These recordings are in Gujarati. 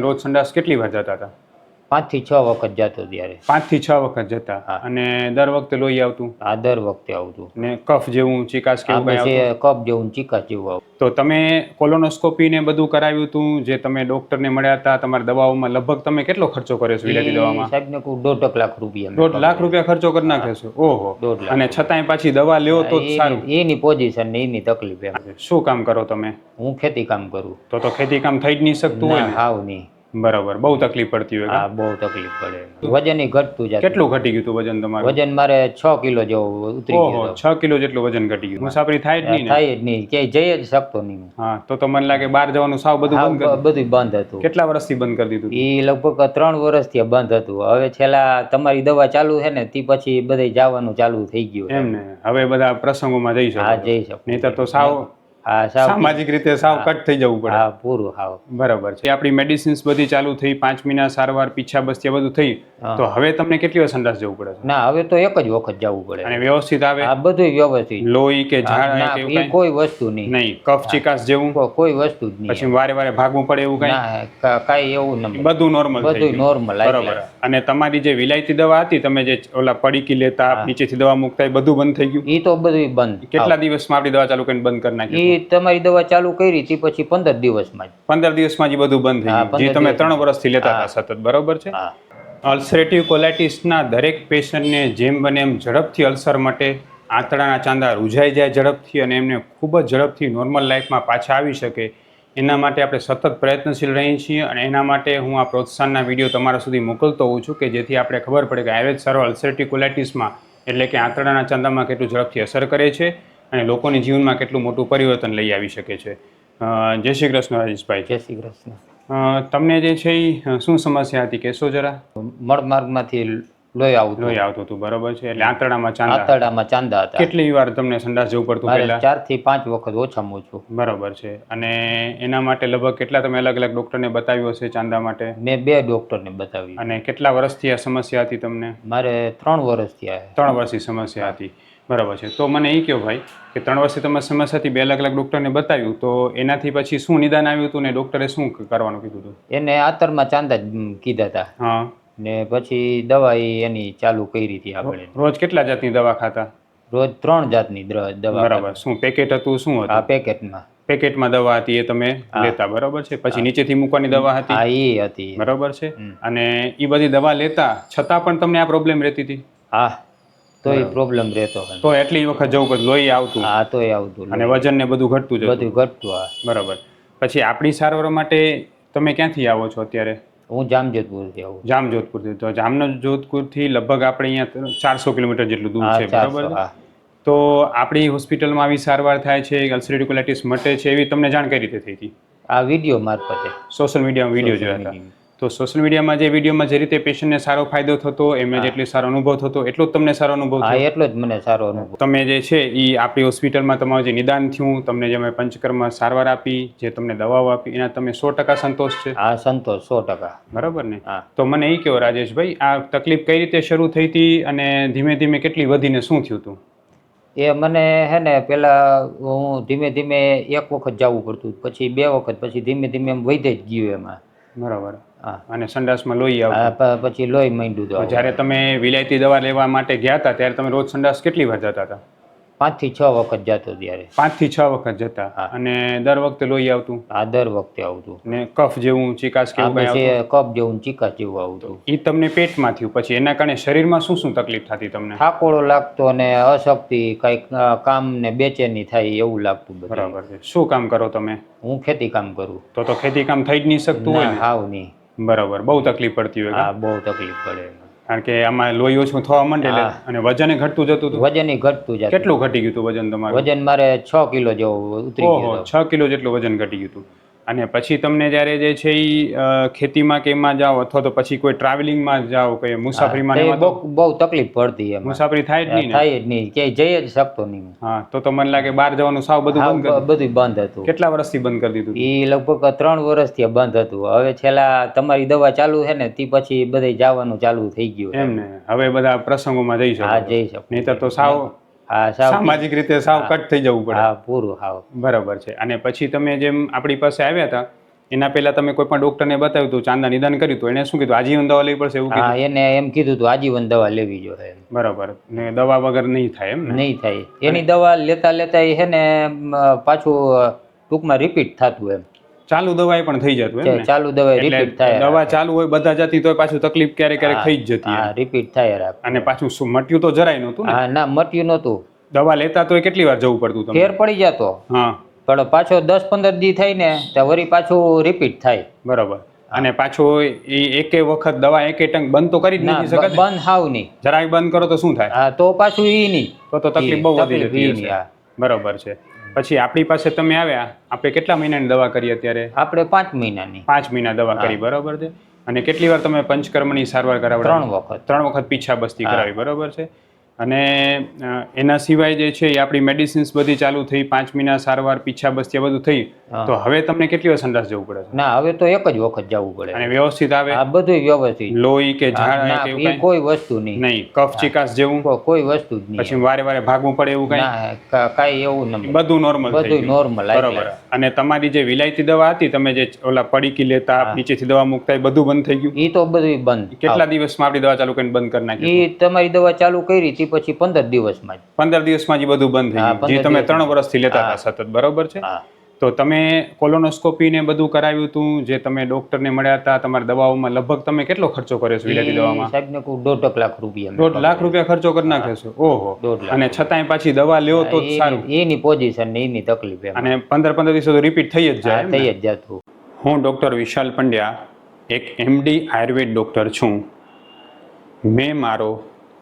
રોજ સંડાસ કેટલી વાર જતા હતા? પાંચથી છ વખત જતો ત્યારે. પાંચથી છ વખત જતા? અને દર વખતે લોહી આવતું? આ દર વખતે આવતું. ને કફ જેવું ચિકાસ કેવું કપ જેવું ચીકા જેવું આવતું. તો તમે કોલોનોસ્કોપી ને બધું કરાવ્યું હતું જે તમે ડોક્ટર ને મળ્યા હતા તમારા દવાઓમાં લગભગ તમે કેટલો ખર્ચો કર્યો છે વિલાયતી દવામાં? સાહેબ ને દોઢ લાખ રૂપિયા દોઢ લાખ રૂપિયા ખર્ચો કરી નાખ્યો છે? ઓહો. દોઢ અને છતાંય પાછી દવા લ્યો તો સારું. એની- એની પોઝિશન ને એની તકલીફ શું કામ કરો તમે? હું ખેતી કામ કરું. તો તો ખેતી કામ થઈ જ નહીં શકતું હોય હાવ નહીં. બરાબર. બહુ તકલીફ પડતી હોય હા બહુ તકલીફ પડે. વજન ઘટતું જાય. કેટલું ઘટી ગયું હતું વજન તમારું? વજન મારે છ કિલો જેવું ઉતરી ગયું છ કિલો જેટલું વજન ઘટી ગયું. મુસાફરી થાય જ નહીં થાય જ નહીં. ક્યાંય જઈ જ શકતો નહીં હા. તો તો મને લાગે બહાર જવાનું સાવ બધું બંધ બધું બંધ હતું. કેટલા વર્ષથી બંધ કરી દીધું એ લગભગ ત્રણ વર્ષથી બંધ હતું. હવે છેલ્લા તમારી દવા ચાલુ છે ને તે પછી બધે જવાનું ચાલુ થઈ ગયું એમ ને? હવે બધા પ્રસંગોમાં જઈ હા શકો જઈ શકો નહીતર તો સાવ સામાજિક રીતે સાવ કટ થઈ જવું પડે. હા પૂરું હાવ. બરાબર છે. આપણી મેડિસિન્સ બધી ચાલુ થઈ પાંચ મહિના સારવાર પીછા બસ્તિયા બધું થઈ તો હવે તમને કેટલી વાર સંડાસ જવું પડે ના હવે તો એક જ વખત જવું પડે. અને વ્યવસ્થિત આવે? આ બધું વ્યવસ્થિત. લોહી કે ઝાડા કાંઈ? કોઈ વસ્તુ નહીં. નહીં કફ ચિકાસ જેવું? કોઈ વસ્તુ જ નહીં. પછી વારે વારે ભાગવું પડે એવું કઈ? કઈ એવું નહીં બધું નોર્મલ બધું નોર્મલ બરાબર. અને તમારી જે વિલાયતી દવા હતી તમે જે ઓલા પડીકી લેતા નીચેથી દવા મૂકતા એ બધું બંધ થઈ ગયું? એ તો બધું બંધ. કેટલા દિવસમાં આપણી દવા ચાલુ કરીને બંધ કરી નાખી? એ તમારી દવા ચાલુ કરી હતી પછી પંદર દિવસમાં જ. પંદર દિવસમાં જ બધું બંધ થઈ ગયું. જે તમે ત્રણ વર્ષથી લેતા હતા સતત બરોબર છે? અલ્સરેટિવ કોલાઇટિસના દરેક પેશન્ટને જેમ બને એમ ઝડપથી અલ્સર માટે આંતળાના ચાંદા રૂઝાઈ જાય ઝડપથી અને એમને ખૂબ જ ઝડપથી નોર્મલ લાઈફમાં પાછા આવી શકે. એના માટે આપણે સતત પ્રયત્નશીલ રહીએ છીએ અને એના માટે હું આ પ્રોત્સાહનના વીડિયો તમારા સુધી મોકલતો હોઉં છું કે જેથી આપણે ખબર પડે કે આયુર્વેદ સારો અલ્સરેટિવ કોલાઇટિસમાં એટલે કે આંતરડાના ચાંદામાં કેટલું ઝડપથી અસર કરે છે. અને લોકોની જીવનમાં કેટલું મોટું પરિવર્તન લઈ આવી શકે છે. જય શ્રી કૃષ્ણ રાજેશભાઈ. જય શ્રી કૃષ્ણ. તમને જે છે એ શું સમસ્યા હતી કહેશો જરા? મળમાર્ગમાંથી લોહી આવતું લોહી આવતું હતું બરોબર છે. એટલે આંતરડામાં ચાંદા આંતરડામાં ચાંદા હતા. કેટલી વાર તમને સંડાસ જવું પડતું પહેલા? ચારથી પાંચ વખત ઓછામાં ઓછું. બરોબર છે. અને એના માટે લગભગ કેટલા તમે અલગ અલગ ડોક્ટરને બતાવ્યું હશે ચાંદા માટે? મેં બે ડોક્ટરને બતાવ્યું. અને કેટલા વર્ષથી આ સમસ્યા હતી તમને? મારે ત્રણ વર્ષથી આ ત્રણ વર્ષથી સમસ્યા હતી. બરાબર છે. તો મને એ કહો ભાઈ કે ત્રણ વર્ષથી તમે સમસ્યાથી બે અલગ અલગ ડૉક્ટરને બતાવ્યું તો એનાથી પછી શું નિદાન આવ્યું હતું ને ડૉક્ટરે શું કરવાનું કીધું હતું? એને આતરમાં ચાંદા કીધા હતા હા. ને પછી દવા એની ચાલુ કરી હતી આપણે. રોજ કેટલા જાતની દવા ખાતા? રોજ ત્રણ જાતની દવા બરાબર. શું પેકેટ હતું શું આ પેકેટમાં. પેકેટમાં દવા હતી એ તમે લેતા બરાબર છે? પછી નીચેથી મૂકવાની દવા હતી? આ એ હતી. બરોબર છે? અને એ બધી દવા લેતા છતાં પણ તમને આ પ્રોબ્લેમ રહેતી હતી? હા. તો એ પ્રોબ્લેમ રહેતો તો એટલી વખત જવું કે લોહી આવતું. હા તો એ આવતું. અને વજન ને બધું ઘટતું જતું. બધું ઘટતું હા. બરાબર. પછી આપણી સારવાર માટે તમે ક્યાંથી આવો છો અત્યારે? હું જામજોધપુરથી આવું. જામ જોધપુરથી તો જામનો જોધપુરથી લગભગ આપણે અહીંયા ચારસો કિલોમીટર જેટલું દૂર છે બરાબર તો આપણી હોસ્પિટલમાં આવી સારવાર થાય છે અલ્સરેટિવ કોલાઇટિસ મટે છે એવી તમને જાણ કઈ રીતે થઈ હતી? આ વીડિયો મારફતે. સોશિયલ મીડિયામાં વીડિયો જોયા હતા. તો સોશિયલ મીડિયામાં જે વિડીયોમાં જે રીતે પેશન્ટને સારો ફાયદો થતો એમને જેટલી સારો અનુભવ થતો એટલો જ તમને સારો અનુભવ હા થયો એટલો જ મને સારો અનુભવ. તમે જે છે એ આપણી હોસ્પિટલમાં તમારું જે નિદાન થયું તમને જે અમે પંચકર્મ સારવાર આપી જે તમને દવાઓ આપી એના તમે સો ટકા સંતોષ છે? હા સંતોષ સો ટકા. બરાબર ને? તો મને એ કહો રાજેશભાઈ આ તકલીફ કઈ રીતે શરૂ થઈ હતી અને ધીમે ધીમે કેટલી વધીને શું થયું હતું? એ મને હે ને પહેલાં હું ધીમે ધીમે એક વખત જવું પડતું પછી બે વખત પછી ધીમે ધીમે એમ વધે જ ગયું એમાં. બરાબર. અને સંડાસમાં લોહી આવે પછી લોહી માંડ્યું તો. જ્યારે તમે વિલાયતી દવા લેવા માટે ગયા હતા ત્યારે તમે રોજ સંડાસ કેટલી વાર જતા હતા? પાંચથી છ વખત જતો ત્યારે. પાંચથી છ વખત જતા? અને દર વખતે લોહી આવતું? આ દર વખતે આવતું. ને કફ જેવું ચિકાસ આ કેવું કપ જેવું ચીકા જેવું આવતું. એ તમને પેટમાં થયું પછી? એના કારણે શરીરમાં શું શું તકલીફ થતી તમને? થાકોડો લાગતો ને અશક્તિ કંઈક કામ ને બેચેની થાય એવું લાગતું બરાબર છે. શું કામ કરો તમે? હું ખેતી કામ કરું. તો તો ખેતી કામ થઈ જ નહીં શકતું હોય ને? હાવ નહીં. બરાબર. બહુ તકલીફ પડતી હોય હા બહુ તકલીફ પડે. કારણ કે આમાં લોહી ઓછું થવા માંડે એટલે અને વજન ઘટતું જતું હતું. વજન ઘટતું જતું. કેટલું ઘટી ગયું હતું વજન તમારું? વજન મારે છ કિલો જેવું ઉતરી ગયું છ કિલો જેટલું વજન ઘટી ગયું હતું. અને પછી તમને જ્યારે જે છે એ ખેતીમાં કે એમાં જાઓ અથવા તો પછી કોઈ ટ્રાવેલિંગમાં જાઓ કે મુસાફરીમાં બહુ બહુ તકલીફ પડતી મુસાફરી થાય જ નહીં થાય જ નહીં. ક્યાંય જઈ જ શકતો નહીં હા. તો તો મને લાગે બહાર જવાનું સાવ બધું બંધ બધું બંધ હતું. કેટલા વર્ષથી બંધ કરી દીધું? એ લગભગ ત્રણ વર્ષથી બંધ હતું. હવે છેલ્લા તમારી દવા ચાલુ છે ને તે પછી બધે જવાનું ચાલુ થઈ ગયું એમ ને? હવે બધા પ્રસંગોમાં જઈ હા શકો જઈ શકો નહીતર તો સાવ હા સામાજિક રીતે સાવ કટ થઈ જવું પડે. હા પૂરું હા બરાબર છે. અને પછી તમે જેમ આપણી પાસે આવ્યા હતા એના પહેલા તમે કોઈ પણ ડોક્ટરને બતાવ્યું હતું ચાંદા નિદાન કર્યું હતું એને શું કીધું? આજીવન દવા લેવી પડશે એવું હા એને એમ કીધું હતું આજીવન દવા લેવી જોઈએ. બરાબર. ને દવા વગર નહીં થાય એમ નહીં થાય. એની દવા લેતા લેતા એ છે ને પાછું ટૂંકમાં રિપીટ થતું એમ. ચાલુ દવાએ પણ થઈ જતું એમ ચાલુ દવા રિપીટ થાય દવા ચાલુ હોય બધા જતી તો પાછું તકલીફ ક્યારેક ક્યારેક થઈ જ જતી હા રિપીટ થાય અને પાછું મટ્યું તો જરાય નહોતું હા ના મટ્યું નહોતું. દવા લેતા તો કેટલી વાર જવું પડતું ફેર પડી જતો. હા. પણ પાછો દસ પંદર દી થાય ને તો વરી પાછું રિપીટ થાય. બરાબર. અને પાછો એ એકે વખત દવા એકે ટંક બંધ તો કરી જ નથી શકત બંધ હાવ નહીં. જરાય બંધ કરો તો શું થાય? હા તો પાછું એ નહીં. તો તો તકલીફ બહુ વધી જતી. બરાબર છે. પછી આપણી પાસે તમે આવ્યા આપણે કેટલા મહિનાની દવા કરી અત્યારે? આપણે પાંચ મહિનાની. પાંચ મહિના દવા કરી બરાબર છે? અને કેટલી વાર તમે પંચકર્મની સારવાર કરાવડાવી? ત્રણ વખત. ત્રણ વખત પીછા બસ્તી કરાવી બરાબર છે? અને એના સિવાય જે છે એ આપણી મેડિસિન્સ બધી ચાલુ થઈ પાંચ મહિના સારવાર પીછા બસ્તી બધું થઈ તો હવે તમને કેટલી વાર સંડાસ જવું પડે ના હવે તો એક જ વખત જવું પડે. અને વ્યવસ્થિત આવે? આ બધું વ્યવસ્થિત. લોહી કે ઝાડ કાંઈ? કોઈ વસ્તુ નહીં. નહીં કફ ચિકાસ જેવું? કોઈ વસ્તુ જ નહીં. પછી વારે વારે ભાગવું પડે એવું કઈ? કઈ એવું નહીં બધું નોર્મલ બધું નોર્મલ બરોબર. અને તમારી જે વિલાયતી દવા હતી તમે જે ઓલા પડીકી લેતા નીચેથી દવા મૂકતા એ બધું બંધ થઈ ગયું? એ તો બધું બંધ. કેટલા દિવસમાં આપણી દવા ચાલુ કરીને બંધ કરી નાખી એ તમારી દવા ચાલુ કરી હતી પછી પંદર દિવસમાં જ. પંદર દિવસમાં જ બધું બંધ થઈ ગયું. જે તમે ત્રણ વર્ષથી લેતા હતા સતત બરોબર છે? તો તમે કોલોનોસ્કોપી ને બધું કરાવ્યું હતું જે તમે ડોક્ટરને મળ્યા હતા તમારી દવાઓમાં લગભગ તમે કેટલો ખર્ચો કર્યો છે વિલાયતી દવામાં? સાહેબ ને દોઢ લાખ રૂપિયા દોઢ લાખ રૂપિયા ખર્ચો કરી નાખ્યો છે ઓહો. અને છતાંય પાછી દવા લેવો તો સારું. એની- પોઝિશન ને એની તકલીફ અને પંદર પંદર દિવસો તો રિપીટ થઈ જ જાય ને? થઈ જ જતું હું ડૉક્ટર વિશાલ પંડ્યા એક એમડી આયુર્વેદ ડૉક્ટર છું. મેં મારો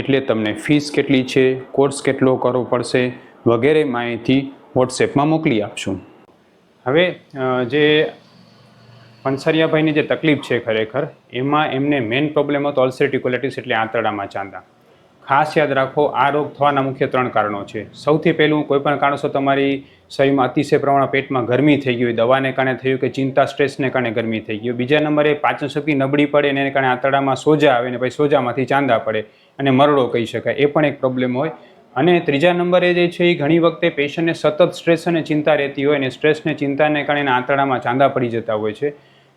એટલે તમને ફીસ કેટલી છે કોર્સ કેટલો કરવો પડશે વગેરે માહિતી વોટ્સએપમાં મોકલી આપશું. હવે જે પંસરિયાભાઈની જે તકલીફ છે ખરેખર, એમાં એમને મેઇન પ્રોબ્લેમ હતો અલ્સરેટિવ એટલે આંતરડામાં ચાંદા. ખાસ યાદ રાખો, આ રોગ થવાના મુખ્ય ત્રણ કારણો છે. સૌથી પહેલું કોઈ પણ કારણસર તમારી શરીરમાં અતિશય પ્રમાણમાં પેટમાં ગરમી થઈ ગઈ દવાને કારણે થયું કે ચિંતા, સ્ટ્રેસને કારણે ગરમી થઈ ગયું બીજા નંબરે પાચન શક્તિ નબળી પડે અને એને કારણે આંતરડામાં સોજા આવે ને પછી સોજામાંથી ચાંદા પડે. અને મરડો કહી શકાય, એ પણ એક પ્રોબ્લેમ હોય. અને ત્રીજા નંબરે જે છે એ ઘણી વખતે પેશન્ટને સતત સ્ટ્રેસ અને ચિંતા રહેતી હોય અને સ્ટ્રેસને ચિંતાને કારણે આંતરડામાં ચાંદા પડી જતા હોય છે.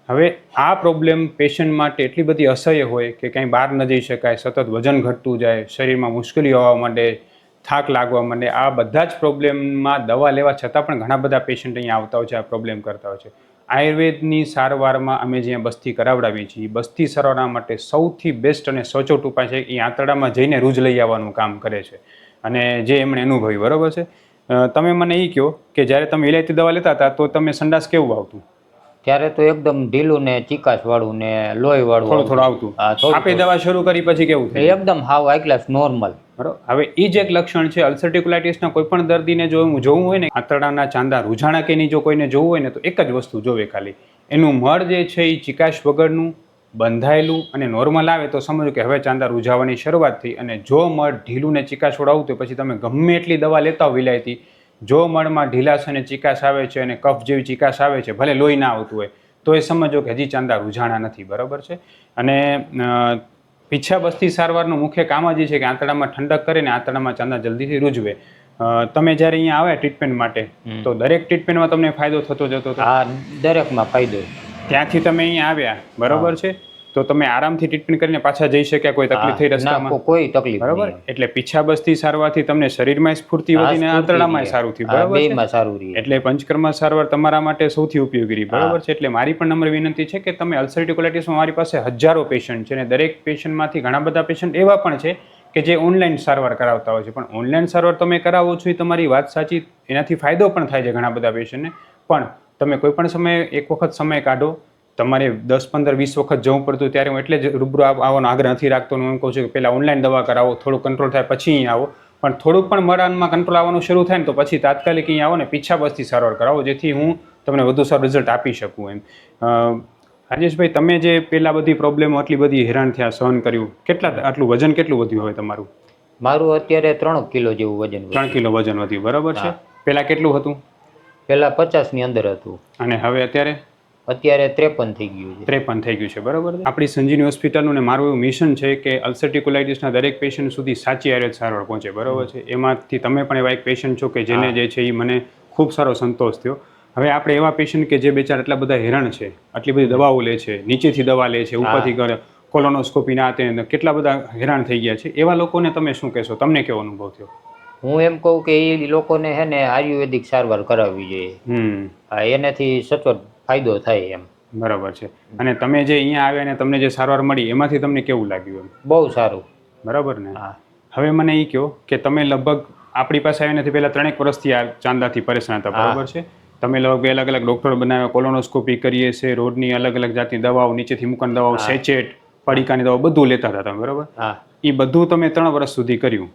હવે આ પ્રોબ્લેમ પેશન્ટ માટે એટલી બધી અસહ્ય હોય કે ક્યાંય બહાર ન જઈ શકાય, સતત વજન ઘટતું જાય, શરીરમાં મુશ્કેલી હોવા માંડે, થાક લાગવા માંડે, આ બધા જ પ્રોબ્લેમમાં દવા લેવા છતાં પણ ઘણા બધા પેશન્ટ અહીંયા આવતા હોય છે, આ પ્રોબ્લેમ કરતા હોય છે. આયુર્વેદની સારવારમાં અમે જ્યાં બસ્તી કરાવડાવીએ છીએ બસ્તી સારવાર માટે સૌથી બેસ્ટ અને સચોટ ઉપાય છે એ આંતરડામાં જઈને રૂજ લઈ આવવાનું કામ કરે છે. અને જે એમણે અનુભવી બરાબર છે? તમે મને એ કહો કે જ્યારે તમે ઇલાયતી દવા લેતા હતા તો તમે સંડાસ કેવું આવતું? ત્યારે તો એકદમ ઢીલું ને ચીકાશ વાળું ને લોહી વાળું થોડું થોડું આવતું. આપે દવા શરૂ કરી પછી કેવું એકદમ હાવ આઈ ક્લાસ નોર્મલ બરોબર? હવે એ જ એક લક્ષણ છે અલ્સરેટિવ કોઈ પણ દર્દીને જો જોવું હોય ને, આંતરડાના ચાંદા રૂઝાણા કે જો કોઈને જોવું હોય ને, તો એક જ વસ્તુ જોવે ખાલી. એનું મળ જે છે એ ચિકાશ વગરનું, બંધાયેલું અને નોર્મલ આવે તો સમજો કે હવે ચાંદા રૂઝાવાની શરૂઆત થઈ અને જો મળ ઢીલું ને ચિકાશવાળું આવતું તો પછી તમે ગમે એટલી દવા લેતા હો વિલાયતી, જો મળમાં ઢીલાશ અને ચિકાશ આવે છે અને કફ જેવી ચિકાશ આવે છે, ભલે લોહી ના આવતું હોય, તો એ સમજો કે હજી ચાંદા રૂઝાણા નથી, બરાબર છે? અને પીછા બસ્તી સારવારનું મુખ્ય કામ જ એ છે કે આંતરડામાં ઠંડક કરીને આંતરડામાં ચાંદા જલ્દીથી રૂજવે. તમે જ્યારે અહીંયા આવ્યા ટ્રીટમેન્ટ માટે તો દરેક ટ્રીટમેન્ટમાં તમને ફાયદો થતો જતો આ દરેકમાં ફાયદો. ત્યાંથી તમે અહીંયા આવ્યા બરોબર છે? તો તમે આરામથી ટ્રીટમેન્ટ કરીને પાછા જઈ શક્યા કોઈ તકલીફ થઈ રસ્તામાં? કોઈ તકલીફ બરાબર? એટલે પીછા બસથી સારવારથી તમને શરીરમાં સ્ફૂર્તિ વધીને આંતરડામાં સારું થયું. બરાબર બરોબર સારું રહ્યું એટલે પંચકર્મા સારવાર તમારા માટે સૌથી ઉપયોગી રહી. બરાબર છે? એટલે મારી પણ નમ્ર વિનંતી છે કે તમે અલ્સરેટિવ કોલાઇટિસમાં મારી પાસે હજારો પેશન્ટ છે અને દરેક પેશન્ટમાંથી ઘણા બધા પેશન્ટ એવા પણ છે કે જે ઓનલાઈન સારવાર કરાવતા હોય છે. પણ ઓનલાઈન સારવાર તમે કરાવો છો એ તમારી વાત સાચી એનાથી ફાયદો પણ થાય છે ઘણા બધા પેશન્ટને પણ તમે કોઈ પણ સમયે એક વખત સમય કાઢો તમારે દસ પંદર વીસ વખત જવું પડતું ત્યારે હું એટલે જ રૂબરૂ આવવાનો આગ્રહ નથી રાખતો હું એમ કહું છું કે પહેલાં ઓનલાઈન દવા કરાવો થોડું કંટ્રોલ થાય પછી અહીં આવો. પણ થોડુંક પણ મરાનમાં કંટ્રોલ આવવાનું શરૂ થાય ને તો પછી તાત્કાલિક અહીં આવો ને પીછા બસથી સારવાર કરાવો જેથી હું તમને વધુ સારું રિઝલ્ટ આપી શકું એમ. રાજેશભાઈ તમે જે પહેલાં બધી પ્રોબ્લેમ આટલી બધી હેરાન થયા સહન કર્યું કેટલા આટલું વજન કેટલું વધ્યું હવે તમારું? મારું અત્યારે ત્રણ કિલો જેવું વજન ત્રણ કિલો વજન વધ્યું બરાબર છે? પહેલાં કેટલું હતું? પહેલાં પચાસની અંદર હતું. અને હવે અત્યારે? અત્યારે ત્રેપન થઈ ગયું છે. ત્રેપન થઈ ગયું છે બરાબર આપણી સંજીવની હોસ્પિટલનું ને મારું એવું મિશન છે કે અલ્સરટી દરેક પેશન્ટ સુધી સાચી આયુર્વેદ સારવાર પહોંચે બરાબર છે? એમાંથી તમે પણ એવા એક પેશન્ટ છો કે જેને જે છે એ મને ખૂબ સારો સંતોષ થયો. હવે આપણે એવા પેશન્ટ કે જે બેચારા એટલા બધા હેરાન છે આટલી બધી દવાઓ લે છે નીચેથી દવા લે છે ઉપરથી કરે કોલોનોસ્કોપી ના તે કેટલા બધા હેરાન થઈ ગયા છે એવા લોકોને તમે શું કહેશો? તમને કેવો અનુભવ થયો? હું એમ કહું કે એ લોકોને હે ને આયુર્વેદિક સારવાર કરાવવી જોઈએ. હમ. એનાથી સચોટ ફાયદો થાય એમ. બરાબર છે. અને તમે જે અહીંયા આવ્યા ને તમને જે સારવાર મળી એમાંથી તમને કેવું લાગ્યું એમ? બહુ સારું. બરાબર ને? હા. હવે મને એ કહો કે તમે લગભગ આપણી પાસે આવીને નથી પહેલાં ત્રણેક વર્ષથી આ ચાંદાથી પરેશાન હતા બરાબર છે? તમે લગભગ બે અલગ અલગ ડૉક્ટર બનાવ્યા કોલોનોસ્કોપી કરીએ છે રોડની અલગ અલગ જાતની દવાઓ નીચેથી મૂકવાની દવાઓ સેચેટ પડીકાની દવા બધું લેતા હતા તમે બરોબર? એ બધું તમે ત્રણ વર્ષ સુધી કર્યું.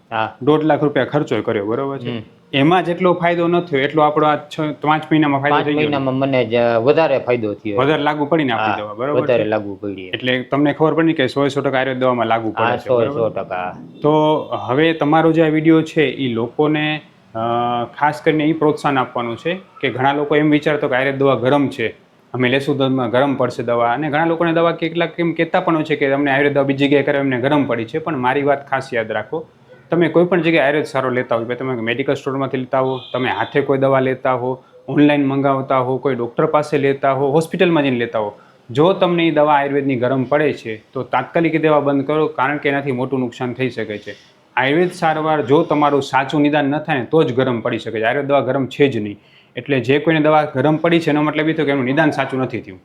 દોઢ લાખ રૂપિયા ખર્ચો કર્યો બરોબર છે? એમાં જેટલો ફાયદો ન થયો એટલો આપણો આ છ પાંચ મહિનામાં ફાયદો થઈ ગયો મહિનામાં મને વધારે ફાયદો થયો. વધારે લાગુ પડીને આપી દવા બરાબર વધારે લાગુ પડી. એટલે તમને ખબર પડી કે સો સો ટકા આયુર્વેદ દવામાં લાગુ પડે છે સો સો ટકા. તો હવે તમારો જે આ વીડિયો છે એ લોકોને ખાસ કરીને એ પ્રોત્સાહન આપવાનું છે કે ઘણા લોકો એમ વિચારતો કે આયુર્વેદ દવા ગરમ છે. અમે લેશું તો ગરમ પડશે દવા. અને ઘણા લોકોને દવા કેટલાક એમ કહેતા પણ હોય છે કે અમને આયુર્વેદ દવા બીજી જગ્યાએ કરે એમને ગરમ પડી છે. પણ મારી વાત ખાસ યાદ રાખો, તમે કોઈ પણ જગ્યાએ આયુર્વેદ સારો લેતા હોય, તમે મેડિકલ સ્ટોરમાંથી લેતા હો, તમે હાથે કોઈ દવા લેતા હો ઓનલાઈન મંગાવતા હો, કોઈ ડૉક્ટર પાસે લેતા હો હોસ્પિટલમાં જઈને લેતા હો, જો તમને એ દવા આયુર્વેદની ગરમ પડે છે, તો તાત્કાલિક દવા બંધ કરો, કારણ કે એનાથી મોટું નુકસાન થઈ શકે છે. આયુર્વેદ સારવાર જો તમારું સાચું નિદાન ન થાય તો જ ગરમ પડી શકે છે. આયુર્વેદ દવા ગરમ છે જ નહીં. એટલે જે કોઈને દવા ગરમ પડી છે, એનો મતલબ એ થયો કે એનું નિદાન સાચું નથી થયું.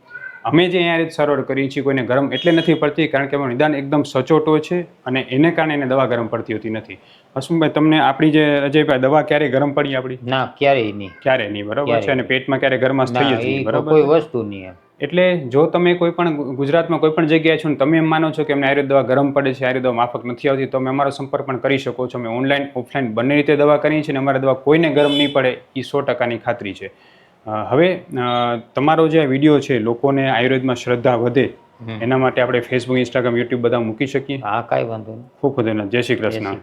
અમે જે અહીંયા રીત સારવાર કરીએ છીએ કોઈને ગરમ એટલે નથી પડતી કારણ કે એમાં નિદાન એકદમ સચોટો છે અને એને કારણે એને દવા ગરમ પડતી હોતી નથી. હસમુભાઈ તમને આપણી જે અજયભાઈ દવા ક્યારે ગરમ પડી આપણી? ના ક્યારેય નહીં. ક્યારે નહીં બરાબર છે? અને પેટમાં ક્યારે ગરમાશ થઈ જતી બરોબર કોઈ વસ્તુ નહીં એટલે જો તમે કોઈ પણ ગુજરાતમાં કોઈ પણ જગ્યાએ છો ને તમે એમ માનો છો કે અમને આયુર્વેદ દવા ગરમ પડે છે આયુર્વેદ દવા માફક નથી આવતી તો અમે અમારો સંપર્ક પણ કરી શકો છો. અમે ઓનલાઈન ઓફલાઈન બંને રીતે દવા કરીએ છીએ અને અમારી દવા કોઈને ગરમ નહીં પડે એ સો ટકાની ખાતરી છે. હવે તમારો જે વીડિયો છે લોકોને આયુર્વેદમાં શ્રદ્ધા વધે એના માટે આપણે ફેસબુક ઇન્સ્ટાગ્રામ યુટ્યુબ બધા મૂકી શકીએ? હા કાંઈ વાંધો નહીં. ખૂબ ખૂબ જય શ્રી કૃષ્ણ.